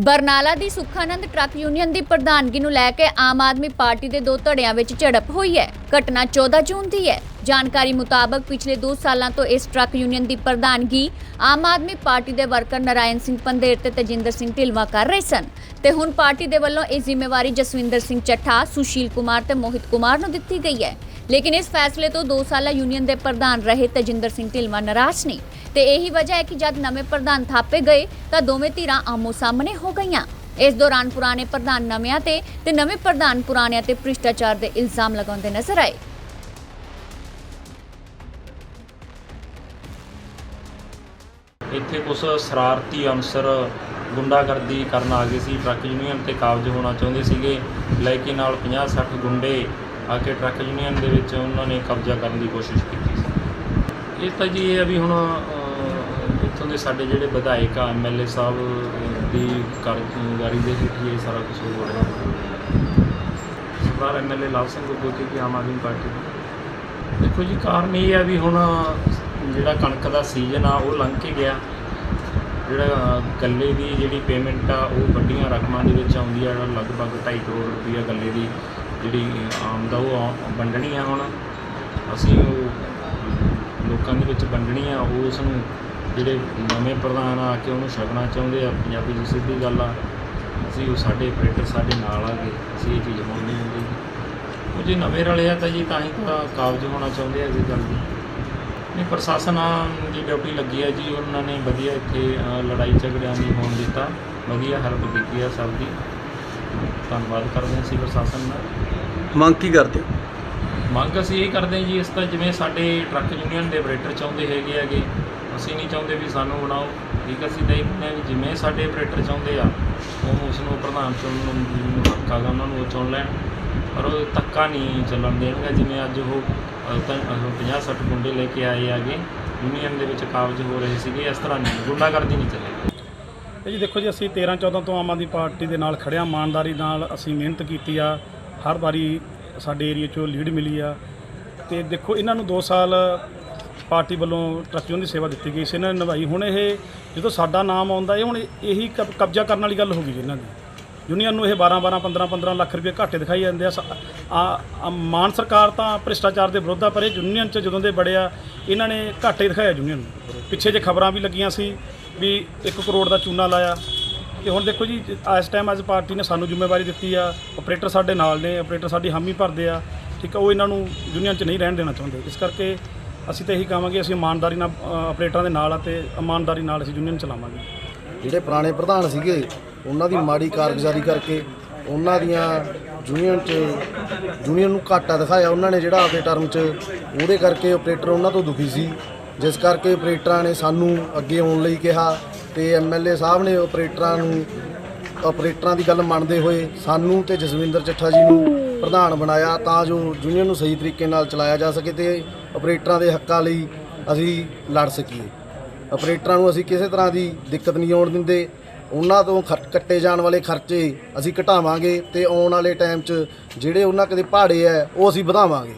ਬਰਨਾਲਾ ਦੀ Sukhanand truck union ਦੀ ਪ੍ਰਧਾਨਗੀ ਨੂੰ ਲੈ ਕੇ ਆਮ ਆਦਮੀ ਪਾਰਟੀ ਦੇ ਦੋ ਧੜਿਆਂ ਵਿੱਚ ਝੜਪ ਹੋਈ ਹੈ। ਘਟਨਾ 14 ਜੂਨ ਦੀ ਹੈ। ਜਾਣਕਾਰੀ ਮੁਤਾਬਕ ਪਿਛਲੇ 2 ਸਾਲਾਂ ਤੋਂ ਇਸ ਟਰੱਕ ਯੂਨੀਅਨ ਦੀ ਪ੍ਰਧਾਨਗੀ ਆਮ ਆਦਮੀ ਪਾਰਟੀ ਦੇ ਵਰਕਰ ਨਰਾਇਣ ਸਿੰਘ ਪੰਦੇਰ ਤੇ ਤਜਿੰਦਰ ਸਿੰਘ ਢਿਲਵਾ ਕਰ ਰਹੇ ਸਨ। ਤੇ ਹੁਣ ਪਾਰਟੀ ਦੇ ਵੱਲੋਂ ਇਹ ਜ਼ਿੰਮੇਵਾਰੀ ਜਸਵਿੰਦਰ ਸਿੰਘ ਚੱਠਾ, ਸੁਸ਼ੀਲ ਕੁਮਾਰ ਤੇ ਮੋਹਿਤ ਕੁਮਾਰ ਨੂੰ ਦਿੱਤੀ ਗਈ ਹੈ। ਲੇਕਿਨ ਇਸ ਫੈਸਲੇ ਤੋਂ 2 ਸਾਲਾ ਯੂਨੀਅਨ ਦੇ ਪ੍ਰਧਾਨ ਰਹੇ ਤਜਿੰਦਰ ਸਿੰਘ ਢਿਲਵਾ ਨਾਰਾਜ਼ ਨਹੀਂ ਤੇ ਇਹੀ ਵਜ੍ਹਾ ਹੈ ਕਿ ਜਦ ਨਵੇਂ ਪ੍ਰਧਾਨ ਥਾਪੇ ਗਏ ਤਾਂ ਦੋਵੇਂ ਧਿਰਾਂ ਆਮੋ ਸਾਹਮਣੇ ਹੋ ਗਈਆਂ। ਇਸ ਦੌਰਾਨ ਪੁਰਾਣੇ ਪ੍ਰਧਾਨ ਨਵਿਆਂ ਤੇ ਤੇ ਨਵੇਂ ਪ੍ਰਧਾਨ ਪੁਰਾਣਿਆਂ ਤੇ ਭ੍ਰਿਸ਼ਟਾਚਾਰ ਦੇ ਇਲਜ਼ਾਮ ਲਗਾਉਂਦੇ ਨਜ਼ਰ ਆਏ। ਇੱਥੇ ਕੁਝ ਸ਼ਰਾਰਤੀ ਅਨਸਰ ਗੁੰਡਾਗਰਦੀ ਕਰਨ ਆ ਗਏ ਸੀ। ਟਰੱਕ ਯੂਨੀਅਨ ਤੇ ਕਾਬਜ ਹੋਣਾ ਚਾਹੁੰਦੇ ਸੀਗੇ ਲੈ ਕੇ ਨਾਲ 50-60 ਗੁੰਡੇ ਆ ਕੇ ਟਰੱਕ ਯੂਨੀਅਨ ਦੇ ਵਿੱਚ ਉਹਨਾਂ ਨੇ ਕਬਜ਼ਾ ਕਰਨ ਦੀ ਕੋਸ਼ਿਸ਼ ਕੀਤੀ ਸੀ। ਇਹ ਤਾਂ ਜੀ ਇਹ ਆ ਵੀ ਹੁਣ ਇੱਥੋਂ ਦੇ ਸਾਡੇ ਜਿਹੜੇ ਵਿਧਾਇਕ ਆ ਐਮਐਲਏ ਸਾਹਿਬ, ਦੀ ਕਾਰਗੁਜ਼ਾਰੀ ਦੇ ਹੇਠ ਹੀ ਇਹ ਸਾਰਾ ਕੁਝ ਹੋ ਰਿਹਾ ਸਰਦਾਰ ਐਮਐਲਏ ਲਾਲ ਸਿੰਘ ਗੁਰਦੋਤੀ ਕੀ ਆਮ ਆਦਮੀ ਪਾਰਟੀ ਦਾ। ਦੇਖੋ ਜੀ, ਕਾਰਨ ਇਹ ਆ ਵੀ ਹੁਣ ਜਿਹੜਾ ਕਣਕ ਦਾ ਸੀਜ਼ਨ ਆ, ਉਹ ਲੰਘ ਕੇ ਗਿਆ। ਜਿਹੜਾ ਗੱਲੇ ਦੀ ਜਿਹੜੀ ਪੇਮੈਂਟ ਆ, ਉਹ ਵੱਡੀਆਂ ਰਕਮਾਂ ਦੇ ਵਿੱਚ ਆਉਂਦੀ ਆ, ਲਗਭਗ 2.5 ਕਰੋੜ ਰੁਪਈਆ ਗੱਲੇ ਦੀ ਜਿਹੜੀ ਆਮਦ ਆ ਉਹ ਆ- ਵੰਡਣੀ ਆ ਹੁਣ। ਅਸੀਂ ਉਹ ਲੋਕਾਂ ਦੇ ਵਿੱਚ ਵੰਡਣੀ ਆ ਉਸ ਨੂੰ ਜਿਹੜੇ ਨਵੇਂ ਪ੍ਰਧਾਨ ਆ ਕੇ ਉਹਨੂੰ ਛਕਣਾ ਚਾਹੁੰਦੇ ਆ ਪੰਜਾਬੀ ਦੀ ਸਿੱਧੀ ਗੱਲ ਆ ਅਸੀਂ ਉਹ ਸਾਡੇ ਆਪਰੇਟਰ ਸਾਡੇ ਨਾਲ ਆ ਗਏ ਅਸੀਂ ਇਹ ਚੀਜ਼ ਹੋਣੀ ਹੁੰਦੀ ਉਹ ਜੇ ਨਵੇਂ ਰਲੇ ਆ ਤਾਂ ਜੀ ਤਾਂ ਹੀ ਤਾਂ ਕਾਬਜ ਹੋਣਾ ਚਾਹੁੰਦੇ ਆ ਇਸ ਗੱਲ ਦੀ ਨਹੀਂ ਪ੍ਰਸ਼ਾਸਨ ਆ ਦੀ ਡਿਊਟੀ ਲੱਗੀ ਹੈ ਜੀ ਉਹਨਾਂ ਨੇ ਵਧੀਆ ਇੱਥੇ ਲੜਾਈ ਝਗੜਿਆਂ ਨਹੀਂ ਹੋਣ ਦਿੱਤਾ ਵਧੀਆ ਹੈਲਪ ਕੀਤੀ ਆ ਸਭ ਦੀ। ਧੰਨਵਾਦ ਕਰਦੇ ਹਾਂ ਅਸੀਂ ਪ੍ਰਸ਼ਾਸਨ ਦਾ। ਮੰਗ ਕੀ ਕਰਦੇ ਮੰਗ ਅਸੀਂ ਇਹ ਕਰਦੇ ਹਾਂ ਜੀ ਇਸ ਤਾਂ ਜਿਵੇਂ ਸਾਡੇ ਟਰੱਕ ਯੂਨੀਅਨ ਦੇ ਆਪਰੇਟਰ ਚਾਹੁੰਦੇ ਹੈਗੇ ਹੈਗੇ ਅਸੀਂ ਨਹੀਂ ਚਾਹੁੰਦੇ ਵੀ ਸਾਨੂੰ ਬਣਾਓ। ਠੀਕ ਹੈ, ਅਸੀਂ ਤਾਂ ਇਹ ਕਹਿੰਦੇ ਹਾਂ ਵੀ ਜਿਵੇਂ ਸਾਡੇ ਆਪਰੇਟਰ ਚਾਹੁੰਦੇ ਆ ਉਹ ਉਸ ਨੂੰ ਪ੍ਰਧਾਨ ਚੁਣਨ ਨੂੰ ਜਿਹਨੂੰ ਹੱਕ ਹੈਗਾ ਉਹਨਾਂ ਨੂੰ ਉਹ ਚੁਣ ਲੈਣ। ਪਰ ਉਹ ਧੱਕਾ ਨਹੀਂ ਚੱਲਣ ਦੇਣਗੇ ਜਿਵੇਂ ਅੱਜ ਉਹ 50-60 ਗੁੰਡੇ ਲੈ ਕੇ ਆਏ ਆਗੇ ਯੂਨੀਅਨ ਦੇ ਵਿੱਚ ਕਾਬਜ ਹੋ ਰਹੇ ਸੀਗੇ ਇਸ ਤਰ੍ਹਾਂ ਨਹੀਂ ਗੁੰਡਾਗਰਦੀ ਨਹੀਂ ਚੱਲੇਗੀ। ਇਹ ਜੀ ਦੇਖੋ ਜੀ ਅਸੀਂ 13 14 ਤੋਂ ਆਮ ਆਦਮੀ ਪਾਰਟੀ ਦੇ ਨਾਲ ਖੜਿਆ ਇਮਾਨਦਾਰੀ ਨਾਲ ਅਸੀਂ ਮਿਹਨਤ ਕੀਤੀ ਆ। ਹਰ ਵਾਰੀ ਸਾਡੇ ਏਰੀਆ 'ਚੋਂ ਲੀਡ ਮਿਲੀ ਆ। ਤੇ ਦੇਖੋ ਇਹਨਾਂ ਨੂੰ 2 ਸਾਲ ਪਾਰਟੀ ਵੱਲੋਂ ਟਰੱਕ ਦੀ ਸੇਵਾ ਦਿੱਤੀ ਗਈ ਸੀ, ਇਹਨਾਂ ਨੇ ਨਿਭਾਈ। ਹੁਣ ਇਹ ਜਦੋਂ ਸਾਡਾ ਨਾਮ ਆਉਂਦਾ ਇਹ ਹੁਣ ਇਹੀ ਕਬ- ਕਬਜ਼ਾ ਕਰਨ ਵਾਲੀ ਗੱਲ ਹੋ ਗਈ ਜੀ ਇਹਨਾਂ ਦੀ। ਯੂਨੀਅਨ ਨੂੰ ਇਹ 12 12 15 15 ਲੱਖ ਰੁਪਏ ਘਾਟੇ ਦਿਖਾਈ ਜਾਂਦੇ ਆ। ਸ- ਆ ਆ ਮਾਨ ਸਰਕਾਰ ਤਾਂ ਭ੍ਰਿਸ਼ਟਾਚਾਰ ਦੇ ਵਿਰੋਧ ਆ, ਪਰ ਇਹ ਯੂਨੀਅਨ 'ਚ ਜਦੋਂ ਦੇ ਬੜੇ ਆ ਇਹਨਾਂ ਨੇ ਘਾਟੇ ਦਿਖਾਇਆ ਯੂਨੀਅਨ ਨੂੰ। ਪਿੱਛੇ ਜੇ ਖਬਰਾਂ ਵੀ ਲੱਗੀਆਂ ਸੀ ਵੀ 1 ਕਰੋੜ ਦਾ ਚੂਨਾ ਲਾਇਆ। ਤੇ ਹੁਣ ਦੇਖੋ ਜੀ, ਇਸ ਟਾਈਮ ਅੱਜ ਪਾਰਟੀ ਨੇ ਸਾਨੂੰ ਜ਼ਿੰਮੇਵਾਰੀ ਦਿੱਤੀ ਆ। ਆਪਰੇਟਰ ਸਾਡੇ ਨਾਲ ਨੇ, ਆਪਰੇਟਰ ਸਾਡੀ ਹਾਮੀ ਭਰਦੇ ਆ। ਠੀਕ ਆ, ਉਹ ਇਹਨਾਂ ਨੂੰ ਯੂਨੀਅਨ 'ਚ ਨਹੀਂ ਰਹਿਣ ਦੇਣਾ ਚਾਹੁੰਦੇ। ਇਸ ਕਰਕੇ ਅਸੀਂ ਤਾਂ ਇਹੀ ਕਹਾਂਗੇ ਅਸੀਂ ਇਮਾਨਦਾਰੀ ਨਾਲ ਅ, ਆਪਰੇਟਰਾਂ ਦੇ ਨਾਲ ਆ ਤੇ ਇਮਾਨਦਾਰੀ ਨਾਲ ਅਸੀਂ ਯੂਨੀਅਨ ਚਲਾਵਾਂਗੇ। ਜਿਹੜੇ ਪੁਰਾਣੇ ਪ੍ਰਧਾਨ ਸੀਗੇ ਉਹਨਾਂ ਦੀ ਮਾੜੀ ਕਾਰਗੁਜ਼ਾਰੀ ਕਰਕੇ ਉਹਨਾਂ ਦੀਆਂ ਯੂਨੀਅਨ 'ਚ ਯੂਨੀਅਨ ਨੂੰ ਘਾਟਾ ਦਿਖਾਇਆ। ਉਹਨਾਂ ਨੇ ਜਿਹੜਾ ਆਪਦੇ ਟਰਮ 'ਚ ਉਹਦੇ ਕਰਕੇ ਆਪਰੇਟਰ ਉਹਨਾਂ ਤੋਂ ਦੁਖੀ ਸੀ। ਜਿਸ ਕਰਕੇ ਆਪਰੇਟਰਾਂ ਨੇ ਸਾਨੂੰ ਅੱਗੇ ਆਉਣ ਲਈ ਕਿਹਾ ਤੇ ਐਮਐਲਏ ਸਾਹਿਬ ਨੇ ਆਪਰੇਟਰਾਂ ਨੂੰ ਆਪਰੇਟਰਾਂ ਦੀ ਗੱਲ ਮੰਨਦੇ ਹੋਏ ਸਾਨੂੰ ਤੇ ਜਸਵਿੰਦਰ ਚੱਠਾ ਜੀ ਨੂੰ ਪ੍ਰਧਾਨ ਬਣਾਇਆ ਤਾਂ ਜੋ ਯੂਨੀਅਨ ਨੂੰ ਸਹੀ ਤਰੀਕੇ ਨਾਲ ਚਲਾਇਆ ਜਾ ਸਕੇ ਤੇ ਆਪਰੇਟਰਾਂ ਦੇ ਹੱਕਾਂ ਲਈ ਅਸੀਂ ਲੜ ਸਕੀਏ। ਆਪਰੇਟਰਾਂ ਨੂੰ ਅਸੀਂ ਕਿਸੇ ਤਰ੍ਹਾਂ ਦੀ ਦਿੱਕਤ ਨਹੀਂ ਆਉਣ ਦਿੰਦੇ। ਉਹਨਾਂ ਤੋਂ ਖਰ- ਕੱਟੇ ਜਾਣ ਵਾਲੇ ਖਰਚੇ ਅਸੀਂ ਘਟਾਵਾਂਗੇ ਤੇ ਆਉਣ ਵਾਲੇ ਟਾਈਮ 'ਚ ਜਿਹੜੇ ਉਹਨਾਂ ਕਦੇ ਪਹਾੜੇ ਆ ਉਹ ਅਸੀਂ ਵਧਾਵਾਂਗੇ।